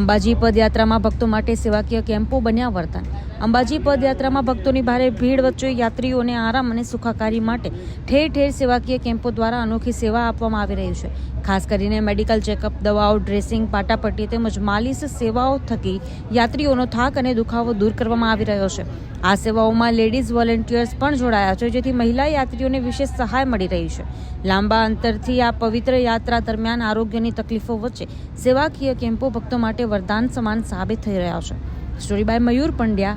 અંબાજી પદયાત્રામાં ભક્તો માટે સેવાકીય કેમ્પો બન્યા વર્તન અંબાજી પદયાત્રામાં ભક્તોની ભારે ભીડ વચ્ચે યાત્રીઓને આરામ અને સુખાકારી માટે ઠેર ઠેર સેવાકીય કેમ્પો દ્વારા અનોખી સેવા આપવામાં આવી રહી છે. ખાસ કરીને મેડિકલ ચેકઅપ, દવાઓ, ડ્રેસિંગ, પાટાપટ્ટી તેમજ માલિશ સેવાઓ થકી યાત્રીઓનો થાક અને દુખાવો દૂર કરવામાં આવી રહ્યો છે. આ સેવાઓમાં લેડીઝ વોલેન્ટિયર્સ પણ જોડાયા છે, જેથી મહિલા યાત્રીઓને વિશેષ સહાય મળી રહી છે. લાંબા અંતરથી આ પવિત્ર યાત્રા દરમિયાન આરોગ્યની તકલીફો વચ્ચે સેવાકીય કેમ્પો ભક્તો માટે વરદાન સમાન સાબિત થઈ રહ્યા છે. Story by Mayur Pandya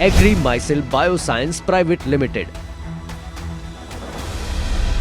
Agri Micelle Bioscience Private Limited.